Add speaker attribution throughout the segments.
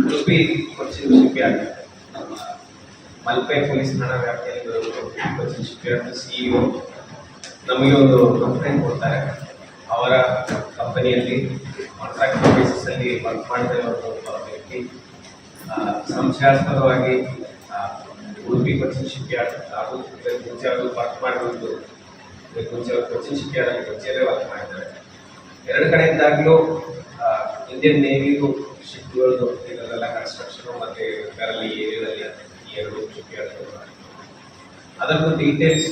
Speaker 1: Udupi Cochin shipyard ನಮ್ಮ Malpe police ಠಾಣಾ ವ್ಯಾಪ್ತಿಯಲ್ಲಿ ಬರುವ ಉಡುಪಿ ಕೊಚ್ಚಿನ್ ಶಿಪ್ಯಾರ್ಡ್ ಸಿಇಒ ನಮಗೆ ಒಂದು ಕಂಪ್ಲೇಂಟ್ ಕೊಡ್ತಾರೆ. ಅವರ ಕಂಪನಿಯಲ್ಲಿ ಕಾಂಟ್ರಾಕ್ಟ್ ಬೇಸಿಸಲ್ಲಿ ವರ್ಕ್ ಮಾಡ್ತಾ ಒಬ್ಬ ವ್ಯಕ್ತಿ ಸಂಶಯಾಸ್ಪದವಾಗಿ ಉಡುಪಿ ಕೊಚ್ಚಿನ್ ಶಿಪ್ಯಾರ್ಡ್ ಹಾಗೂ ಅವರು ವರ್ಕ್ ಮಾಡಿರುವುದು ಅವರು ಕೊಚ್ಚಿನ್ ಶಿಪ್ಯಾರ್ಡಲ್ಲಿ ಕೊಚ್ಚಿಯಲ್ಲೇ ವರ್ಕ್ ಮಾಡಿದ್ದಾರೆ. ಎರಡು ಕಡೆಯಿಂದಾಗಲೂ ಇಂಡಿಯನ್ ನೇವಿಗೂ ಶಿಪ್ಗಳು ಇದರಲ್ಲೆಲ್ಲ ಕನ್ಸ್ಟ್ರಕ್ಷನ್ ಮತ್ತೆ ಕರಲಿ ಏರಿಯಾದಲ್ಲಿ ಈ ಎರಡು ಅದರದ್ದು ಡೀಟೇಲ್ಸ್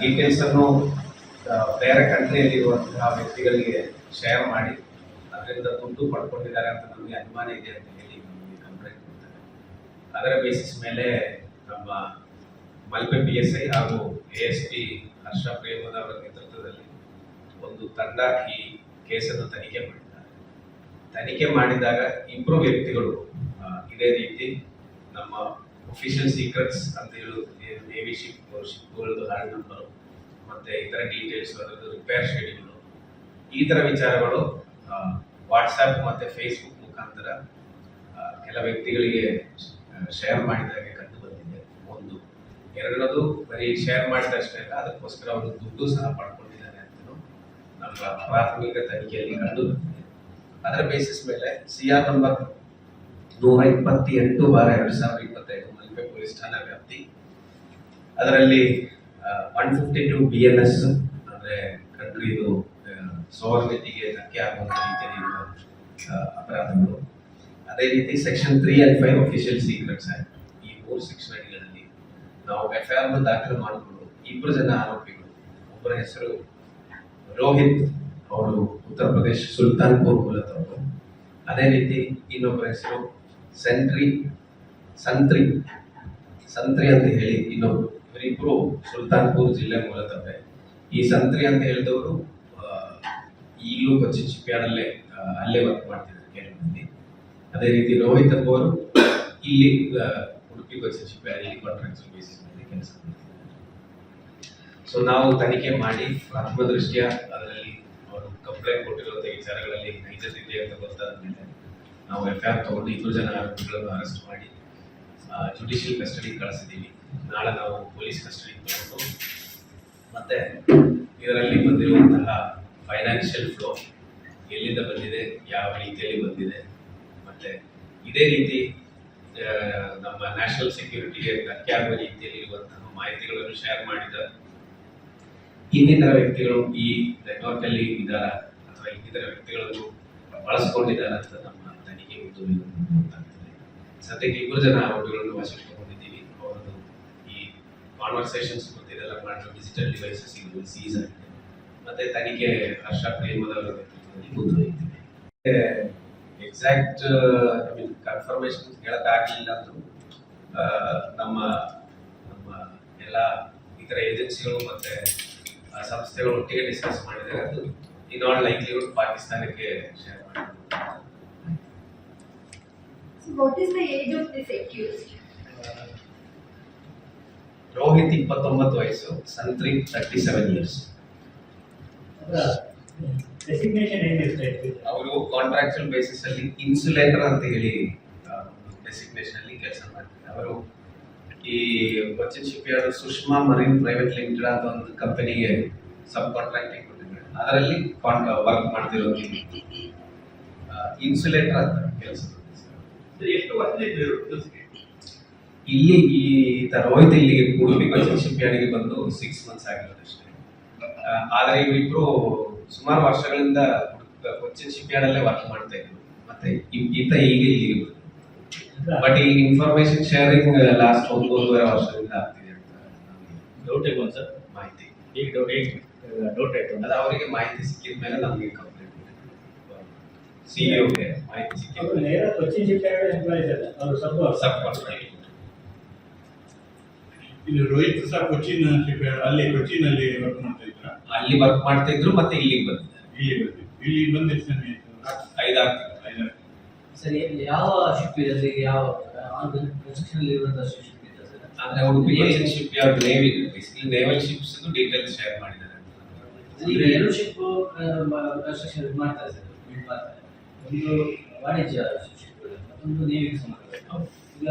Speaker 1: ಡೀಟೇಲ್ಸ್ ಅನ್ನು ಬೇರೆ ಕಂಟ್ರಿಯಲ್ಲಿ ಇರುವಂತಹ ವ್ಯಕ್ತಿಗಳಿಗೆ ಶೇರ್ ಮಾಡಿ, ಅದರಿಂದ ದುಡ್ಡು ಪಡ್ಕೊಂಡಿದ್ದಾರೆ ಅಂತ ನಮಗೆ ಅನುಮಾನ ಇದೆ ಅಂತ ಹೇಳಿ ಕಂಪ್ಲೇಂಟ್ ಕೊಡ್ತಾರೆ ಅದರ ಬೇಸಿಸ್ ಮೇಲೆ ನಮ್ಮ ಮಲ್ಪೆ ಪಿ ಎಸ್ ಐ ಹಾಗೂ ಎ ಎಸ್ ಪಿ ಹರ್ಷ ಪ್ರೇಮದ ಅವರ ನೇತೃತ್ವದಲ್ಲಿ ಒಂದು ತಂಡ ಈ ಕೇಸನ್ನು ತನಿಖೆ ಮಾಡಿದ್ದಾರೆ ತನಿಖೆ ಮಾಡಿದಾಗ ಇಬ್ಬರು ವ್ಯಕ್ತಿಗಳು ಇದೇ ರೀತಿ ನಮ್ಮ ಒಫಿಷಿಯಲ್ ಸೀಕ್ರೆಟ್ಸ್ ಅಂತ ಹೇಳೋದು ನೇವಿ ಶಿಪ್ ಶಿಪ್ಗಳದ್ದು ಹಾರ್ಡ್ ನಂಬರು ಮತ್ತೆ ಇತರ ಡೀಟೇಲ್ಸ್ ಅದರದ್ದು ರಿಪೇರ್ ಶೆಡ್ಯೂಲು ಈ ಥರ ವಿಚಾರಗಳು ವಾಟ್ಸಪ್ ಮತ್ತೆ ಫೇಸ್ಬುಕ್ ಮುಖಾಂತರ ಕೆಲ ವ್ಯಕ್ತಿಗಳಿಗೆ ಶೇರ್ ಮಾಡಿದಾಗೆ ಕಂಡು ಬಂದಿದೆ. ಒಂದು. ಎರಡನೇದು, ಬರೀ ಶೇರ್ ಮಾಡಿದಷ್ಟೇ ಅಲ್ಲ, ಅದಕ್ಕೋಸ್ಕರ ಅವರು ದುಡ್ಡು ಸಹ ಪಡ್ಕೊಂಡಿದ್ದಾರೆ. ನಮ್ಮ ಪ್ರಾಥಮಿಕ ತನಿಖೆಯಲ್ಲಿ ಕಂಡು ಅದರ ಬೇಸಿಸ್ ಮೇಲೆ ಸಿ ಆರ್ ನಂಬರ್ ನೂರ ಇಪ್ಪತ್ತೆಂಟು ಬಾರ ಎರಡು ಸಾವಿರದ ಇಪ್ಪತ್ತೈದು ಮಲ್ಪೆ ಪೊಲೀಸ್ ಠಾಣಾ ವ್ಯಾಪ್ತಿ. ಅದರಲ್ಲಿ one fifty two B N S ಅಂದರೆ ಕಂಟ್ರಿದು ಸೋವರ್ನಿಟಿಗೆ ಧಕ್ಕೆ ಆಗುವಂಥ ರೀತಿಯಲ್ಲಿ ಅಪರಾಧಗಳು. ಅದೇ ರೀತಿ section three and five official secrets act ಈ ಮೂರು ಸೆಕ್ಷನ್ ಅಡಿಗಳಲ್ಲಿ ನಾವು ಎಫ್ ಐ ಆರ್ ದಾಖಲು ಮಾಡಿಕೊಂಡು ಇಬ್ಬರು ಜನ ಆರೋಪಿಗಳು, ಒಬ್ಬರ ಹೆಸರು ರೋಹಿತ್ ಅವರು ಉತ್ತರ ಪ್ರದೇಶ ಸುಲ್ತಾನ್ಪುರ್ ಮೂಲದವರು ಅದೇ ರೀತಿ ಇನ್ನೊಬ್ಬರ ಹೆಸರು ಸೆಂಟ್ರಿ ಸಂತ್ರಿ ಸಂತ್ರಿ ಅಂತ ಹೇಳಿ ಇನ್ನೊಬ್ರು ಇವರಿಬ್ರು ಸುಲ್ತಾನ್ಪುರ್ ಜಿಲ್ಲೆ ಮೂಲದವರೇ ಈ ಸಂತ್ರಿ ಅಂತ ಹೇಳಿದವರು ಈಗಲೂ ಕೊಚ್ಚಿ ಶಿಪ್ಯಾರ್ಡಲ್ಲೇ ಆ, ಅಲ್ಲೇ ವರ್ಕ್ ಮಾಡ್ತಿದ್ದಾರೆ ಕೆಲವು ಅದೇ ರೀತಿ ರೋಹಿತ್ ಅವರು ಇಲ್ಲಿ ಉಡುಪಿ ಕೊಚ್ಚಿ ಶಿಪ್ಯಾರ್ಡ್ ಇಲ್ಲಿ ಕಾಂಟ್ರಾಕ್ಟ್ ಬೇಸಿಸ್ ಕೆಲಸ ಮಾಡ್ತಿದ್ದಾರೆ. ಸೊ ನಾವು ತನಿಖೆ ಮಾಡಿ ಪ್ರಥಮ ದೃಷ್ಟಿಯ ಅದರಲ್ಲಿ ಅವರು ಕಂಪ್ಲೇಂಟ್ ಕೊಟ್ಟಿರುವಂಥ ವಿಚಾರಗಳಲ್ಲಿ ನೈಜತೆ ಅಂತ ಗೊತ್ತಾದ ಮೇಲೆ ನಾವು ಎಫ್ ಐ ಆರ್ ತಗೊಂಡು ಇಬ್ಬರು ಜನ ಆರೋಪಿಗಳನ್ನು ಅರೆಸ್ಟ್ ಮಾಡಿ ಜುಡಿಷಿಯಲ್ ಕಸ್ಟಡಿ ಕಳಿಸಿದ್ದೀವಿ. ನಾಳೆ ನಾವು ಪೊಲೀಸ್ ಕಸ್ಟಡಿ ತಗೊಂಡು ಮತ್ತೆ ಇದರಲ್ಲಿ ಬಂದಿರುವಂತಹ ಫೈನಾನ್ಷಿಯಲ್ ಫ್ಲೋ ಎಲ್ಲಿಂದ ಬಂದಿದೆ, ಯಾವ ರೀತಿಯಲ್ಲಿ ಬಂದಿದೆ, ಮತ್ತೆ ಇದೇ ರೀತಿ ನಮ್ಮ ನ್ಯಾಷನಲ್ ಸೆಕ್ಯೂರಿಟಿಗೆ ಧಕ್ಕೆ ಆಗುವ ರೀತಿಯಲ್ಲಿ ಇರುವಂತಹ ಮಾಹಿತಿಗಳನ್ನು ಶೇರ್ ಮಾಡಿದ ಇನ್ನಿತರ ವ್ಯಕ್ತಿಗಳು ಈ ನೆಟ್ವರ್ಕ್ ಅಲ್ಲಿ ಇದ್ದಾರಾ? ಅಥವಾ ಇನ್ನಿತರ ವ್ಯಕ್ತಿಗಳನ್ನು ಬಳಸ್ಕೊಂಡಿದ್ದಾರೆ ಅಂತ ನಮ್ಮ ತನಿಖೆ ಉದ್ದು ಗೊತ್ತಾಗ್ತದೆ ಸದ್ಯಕ್ಕೆ ಇಬ್ಬರು ಜನ ಆರೋಪಿಗಳನ್ನು ವಶಕ್ಕೆ ತಗೊಂಡಿದ್ದೀವಿ ಅವರದ್ದು ಈ ಕಾನ್ವರ್ಸೇಷನ್ಸ್ ಮತ್ತು ಇದೆಲ್ಲ ಮಾಡಿರೋ ಡಿಜಿಟಲ್ ಡಿವೈಸಸ್ ಇದು ಸೀಸ್ ಆಗಿದೆ. ಮತ್ತೆ ತನಿಖೆ ಹರ್ಷ ಪ್ರೇಮದವರ ನೇತೃತ್ವದಲ್ಲಿ ಮುಂದುವರಿಯುತ್ತಿದೆ. ಎಕ್ಸಾಕ್ಟ್ ಐ ಮೀನ್ ಕನ್ಫರ್ಮೇಶನ್ ಹೇಳಕ್ಕಾಗಲಿಲ್ಲ ನಮ್ಮ ನಮ್ಮ ಎಲ್ಲ ಇತರ ಏಜೆನ್ಸಿಗಳು ಮತ್ತೆ ಸಂಸ್ಥೆಗಳು ಒಟ್ಟಿಗೆ ಡಿಸ್ಕಸ್ ಮಾಡಿದರೆ ಅದು ಇನ್ ಆಲ್ ಲೈಕ್ಲಿಹುಡ್ ಪಾಕಿಸ್ತಾನಕ್ಕೆ ಶೇರ್ ರೋಹಿತ್ ಇಪ್ಪತ್ತೊಂಬತ್ತು ವಯಸ್ಸು ಸಂತ್ರಿ ತರ್ಟಿ ಸೆವೆನ್ ಇಯರ್ಸ್ ಅವರು ಕಾಂಟ್ರಾಕ್ಚುಯಲ್ ಬೇಸಿಸ್ ಅಲ್ಲಿ ಇನ್ಸುಲೇಟರ್ ಅಂತ ಹೇಳಿ ಡೆಸಿಗ್ನೇಷನ್ ಅಲ್ಲಿ ಕೆಲಸ ಮಾಡ್ತಾರೆ ಅವರು ಈ Cochin shipyard Sushma Marine Private Limited ಅಂತ ಒಂದು ಕಂಪನಿಗೆ ಸಬ್ ಕಾಂಟ್ರಾಕ್ಟಿಂಗ್ ಕೊಟ್ಟಿದ್ದಾರೆ. ಅದರಲ್ಲಿ ವರ್ಕ್ ಮಾಡ್ತಿರೋದು ಇನ್ಸುಲೇಟರ್ ಅಂತ ಕೆಲಸ ಇಲ್ಲಿ ಈ ತರ ರೋಹಿತ್ ಇಲ್ಲಿಗೆ ಉಡುಪಿ ಕೊಚ್ಚಿನ್ ಶಿಪ್ಯಾರ್ಡ್ಗೆ ಬಂದು ಸಿಕ್ಸ್ ಮಂತ್ಸ್ ಆಗಿರೋದು ಅಷ್ಟೇ. ಆದರೆ ಇವಿಬ್ರು ಸುಮಾರು ವರ್ಷಗಳಿಂದ ಕೊಚ್ಚಿನ್ ಶಿಪ್ಯಾರ್ಡ್ ಅಲ್ಲೇ ವರ್ಕ್ ಮಾಡ್ತಾ ಇದ್ರು. ಮತ್ತೆ ಈ ಈತ ಈಗ ಇಲ್ಲಿಗೆ ಬಟ್ ಈ ಇನ್ಫಾರ್ಮೇಶನ್ ಶೇರಿಂಗ್ ಲಾಸ್ಟ್ ಒಂದು ಒಂದೂವರೆ ವರ್ಷದಿಂದ ಆಗ್ತಿದೆ ಅಂತ
Speaker 2: ಡೌಟ್ ಆಯ್ತು ಸರ್?
Speaker 1: ಮಾಹಿತಿ.
Speaker 2: ಈಗ ಡೌಟ್ ಈಗ ಡೌಟ್ ಆಯ್ತು
Speaker 1: ಅದು ಅವರಿಗೆ ಮಾಹಿತಿ ಸಿಕ್ಕಿದ ಮೇಲೆ ನಮಗೆ ಕಂಪ್ಲೇಂಟ್ ಸಿಇಒಗೆ ಮಾಹಿತಿ
Speaker 2: ಅವರು
Speaker 1: ಸಿಕ್ಕಿದ
Speaker 2: ನೇರ ಕೊಚ್ಚಿನ್ ಶಿಪ್ಯಾರ್ಡ್ ಎಂಪ್ಲಾಯೀಸ್ ಅಲ್ಲ ಅವರು ಸಬ್
Speaker 1: ಸಬ್ ಕಾಂಟ್ರಾಕ್ಟ್
Speaker 3: ಇದು ರೋಹಿತ್ ಸಹ ಕೊಚ್ಚಿನ್ ಅಲ್ಲಿ ಕೊಚ್ಚಿನಲ್ಲಿ ವರ್ಕ್ ಮಾಡ್ತಾ ಇದ್ರು?
Speaker 1: ಅಲ್ಲಿ ವರ್ಕ್ ಮಾಡ್ತಾ ಇದ್ರು ಮತ್ತೆ ಇಲ್ಲಿಗೆ ಬಂದಿದ್ದಾರೆ.
Speaker 3: ಇಲ್ಲಿ ಬಂದಿದ್ದು ಇಲ್ಲಿ ಆಯ್ತು?
Speaker 1: ಐದಾರು.
Speaker 4: ಸರಿ ಯಾವ ಶಿಪ್ ಇದೆ? ಸರ್ ಯಾವ ಕನ್ಸ್ಟ್ರಕ್ಷನ್ ಇರುವಂತಹ ಶಿಪ್ ಇದೆ ಸರ್.
Speaker 1: ಅಂದ್ರೆ ship navy basically naval ships details share ಮಾಡಿದ್ದಾರೆ.
Speaker 4: ಈಗ ಎರಡು ಶಿಪ್ ಕನ್ಸ್ಟ್ರಕ್ಷನ್ ಮಾಡ್ತಾರೆ ಸರ್. Build ಮಾಡ್ತಾರೆ. ಒಂದು ವಾಣಿಜ್ಯ ಒಂದು ಮತ್ತೊಂದು ನೇವಿಗೆ ಸಂಬಂಧ ಈಗ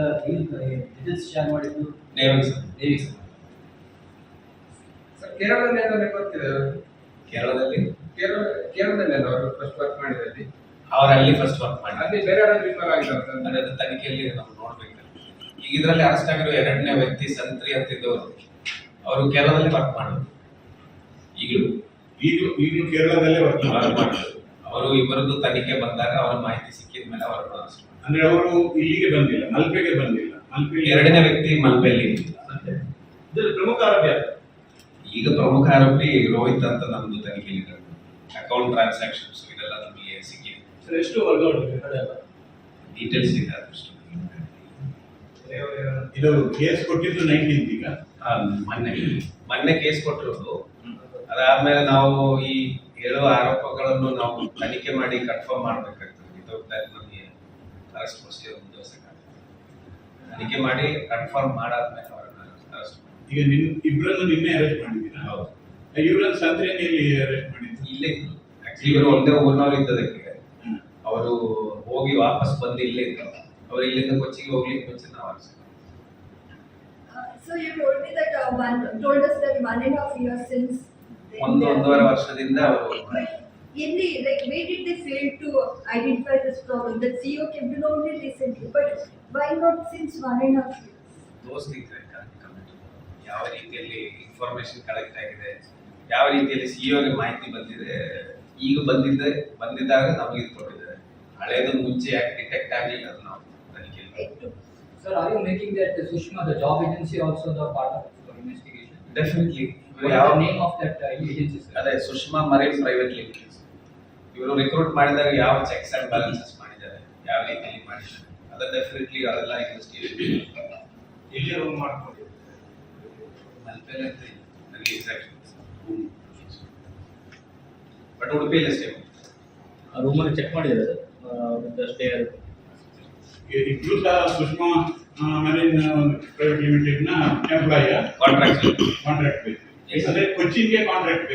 Speaker 4: ಡೀಟೇಲ್ಸ್ ಶೇರ್ ಮಾಡಿದ್ದು.
Speaker 1: ನೇವಿಗೆ ಸಂಬಂಧ.
Speaker 5: ಸರ್ ಕೇರಳದಲ್ಲಿ ಗೊತ್ತಿದೆ
Speaker 1: ಕೇರಳದಲ್ಲಿ?
Speaker 5: ಕೇರಳ ಕೇರಳದಲ್ಲಿ ಅಲ್ಲ ಅವರು ಫಸ್ಟ್ ವರ್ಕ್ ಮಾಡಿದಲ್ಲಿ
Speaker 1: ಅವ್ರು ಅಲ್ಲಿ ಫಸ್ಟ್ ವರ್ಕ್ ಮಾಡಿ.
Speaker 5: ಅಲ್ಲಿ ಬೇರೆ ಆಗಿದ್ದಾರೆ? ಸರ್
Speaker 1: ಅದರ ತನಿಖೆಯಲ್ಲಿ ನಾವು ನೋಡ್ಬೇಕು. ಈಗ ಇದರಲ್ಲಿ ಅರೆಸ್ಟ್ ಆಗಿರೋ ಎರಡನೇ ವ್ಯಕ್ತಿ ಸಂತ್ರಿ ಅಂತ ಇದ್ದವರು ಅವರು ಕೇರಳದಲ್ಲಿ ವರ್ಕ್ ಮಾಡೋದು ಈಗಲೂ.
Speaker 3: ಈಗಲೂ ಈಗಲೂ ಕೇರಳದಲ್ಲೇ ವರ್ಕ್
Speaker 1: ಅವರು ಮಾಡೋದು ಅವರು ಇಬ್ಬರದ್ದು ತನಿಖೆ ಬಂದಾಗ ಅವರ ಮಾಹಿತಿ ಸಿಕ್ಕಿದ ಮೇಲೆ ಅವರು
Speaker 3: ಅಂದ್ರೆ ಅವರು ಇಲ್ಲಿಗೆ ಬಂದಿಲ್ಲ ಮಲ್ಪೆಗೆ ಬಂದಿಲ್ಲ. ಮಲ್ಪೆ
Speaker 1: ಎರಡನೇ ವ್ಯಕ್ತಿ ಮಲ್ಪೆಯಲ್ಲಿ
Speaker 2: ಪ್ರಮುಖ ಆರೋಪಿ
Speaker 1: ಈಗ ಪ್ರಮುಖ ಆರೋಪಿ ರೋಹಿತ್ ಅಂತ ನಮ್ದು ತನಿಖೆಯಲ್ಲಿ ಅಕೌಂಟ್ ಟ್ರಾನ್ಸಾಕ್ಷನ್ಸ್ ಇದೆಲ್ಲ ನಮಗೆ
Speaker 2: ಸರ್ ಎಷ್ಟು ವರ್ಗಾವಣೆ ಅದೆಲ್ಲ
Speaker 1: ಡೀಟೇಲ್ಸ್ ಇಲ್ಲ ಅದಷ್ಟು
Speaker 3: ಇದು ಕೇಸ್ ಕೊಟ್ಟಿದ್ದು ನೈನ್ಟೀನ್ತ್ ಈಗ?
Speaker 1: ಆ, ಮೊನ್ನೆ. ಮೊನ್ನೆ ಕೇಸ್ ಕೊಟ್ಟಿರೋದು. ಅದಾದ್ಮೇಲೆ ನಾವು ಈ ಹೇಳುವ ಆರೋಪಗಳನ್ನು ನಾವು ತನಿಖೆ ಮಾಡಿ ಕನ್ಫರ್ಮ್ ಮಾಡ್ಬೇಕಾಗ್ತದೆ. ವಿತೌಟ್ ದಟ್ ನಮಗೆ ಅರೆಸ್ಟ್ ಪ್ರೊಸೀಜರ್ ಮುಂದುವರ್ಸಕ್ಕಾಗ್ತದೆ ತನಿಖೆ ಮಾಡಿ ಕನ್ಫರ್ಮ್ ಮಾಡಾದ್ಮೇಲೆ ಅವರನ್ನ ಅರೆಸ್ಟ್
Speaker 3: ಈಗ ನಿನ್ ಇಬ್ಬರನ್ನು ನಿನ್ನೆ ಅರೆಸ್ಟ್ ಮಾಡಿದ್ದೀರಾ?
Speaker 1: ಹೌದು.
Speaker 3: ಇವರನ್ನ ಸಂತ್ರೆಯಲ್ಲಿ ಅರೆಸ್ಟ್ ಮಾಡಿದ್ರು
Speaker 1: ಇಲ್ಲೇ ಇದ್ರು ಆಕ್ಚುಲಿ ಇವರು ಒಂದೇ ಊರಿನವ್ರು ಇದ್ದದಕ್ಕೆ
Speaker 3: ಹ್ಮ್.
Speaker 1: ಅವರು ಹೋಗಿ ವಾಪಸ್ ಬಂದು ಇಲ್ಲೇ ಇದ್ದರು ಅವರು ಇಲ್ಲಿಂದ ಕೊಚ್ಚಿಗೆ
Speaker 6: ಹೋಗ್ಲಿ
Speaker 1: ಕೊಚ್ಚಿನ
Speaker 6: ವಾಪಸ್
Speaker 1: ಒಂದೂವರೆ ವರ್ಷದಿಂದ ಅವರು
Speaker 6: ಇಲ್ಲಿ like we did fail to identify this problem that CEO came no but why
Speaker 1: since of those ಯಾವ ರೀತಿಯಲ್ಲಿ ಇನ್ಫಾರ್ಮೇಷನ್ ಕಲೆಕ್ಟ್ ಆಗಿದೆ ಯಾವ ರೀತಿಯಲ್ಲಿ ಸಿಇಒ ಗೆ ಮಾಹಿತಿ ಬಂದಿದೆ ಈಗ ಬಂದಿದ್ದೆ ಬಂದಿದ್ದಾಗ ನಮಗೆ ಹಳೇದು ಮುಂಚೆ ಯಾಕೆ ಡಿಟೆಕ್ಟ್ ಆಗಲಿಲ್ಲ ಅದು ನಾವು ತನಿಖೆಯಲ್ಲಿ
Speaker 6: sir are
Speaker 7: Sir, are you making that Sushma, the job agency, also the part of the investigation?
Speaker 1: Definitely
Speaker 7: What is
Speaker 1: ಯಾವ
Speaker 7: the name of that uh, agency, sir?
Speaker 1: ಅದೇ ಸುಷ್ಮಾ ಮರೀನ್ ಪ್ರೈವೇಟ್ ಲಿಮಿಟೆಡ್ ಇವರು recruit ಮಾಡಿದಾಗ ಯಾವ checks and balances ಮಾಡಿದ್ದಾರೆ ಯಾವ ರೀತಿಯಲ್ಲಿ ಮಾಡಿದ್ದಾರೆ ಅದು ಡೆಫಿನೆಟ್ಲಿ ಅದೆಲ್ಲ ಇನ್ವೆಸ್ಟಿಗೇಷನ್
Speaker 3: ಎಲ್ಲಿ ರೂಮ್ ಮಾಡ್ಕೊಂಡಿದ್ರು
Speaker 1: ಮಲ್ಪೆಲೆ ಅಂತ ಇಲ್ಲ. ನನಗೆ ಎಕ್ಸಾಕ್ಟ್ ಬಟ್ ಉಡುಪಿಯಲ್ಲಿ ಸ್ಟೇ
Speaker 2: ಆ ರೂಮನ್ನು ಚೆಕ್ ಮಾಡಿದ್ದಾರೆ ಸರ್ ಸ್ಟೇ
Speaker 3: ಇಬ್ರು ಸಹ ಸುಷ್ಮಾ ಮರೀನ್ ಪ್ರೈವೇಟ್ ಲಿಮಿಟೆಡ್ನ ಎಂಪ್ಲಾಯ
Speaker 1: ಕಾಂಟ್ರಾಕ್ಟ್
Speaker 3: ಕಾಂಟ್ರಾಕ್ಟ್ ಅಂದ್ರೆ ಕೊಚ್ಚಿನ್ಗೆ ಕಾಂಟ್ರಾಕ್ಟ್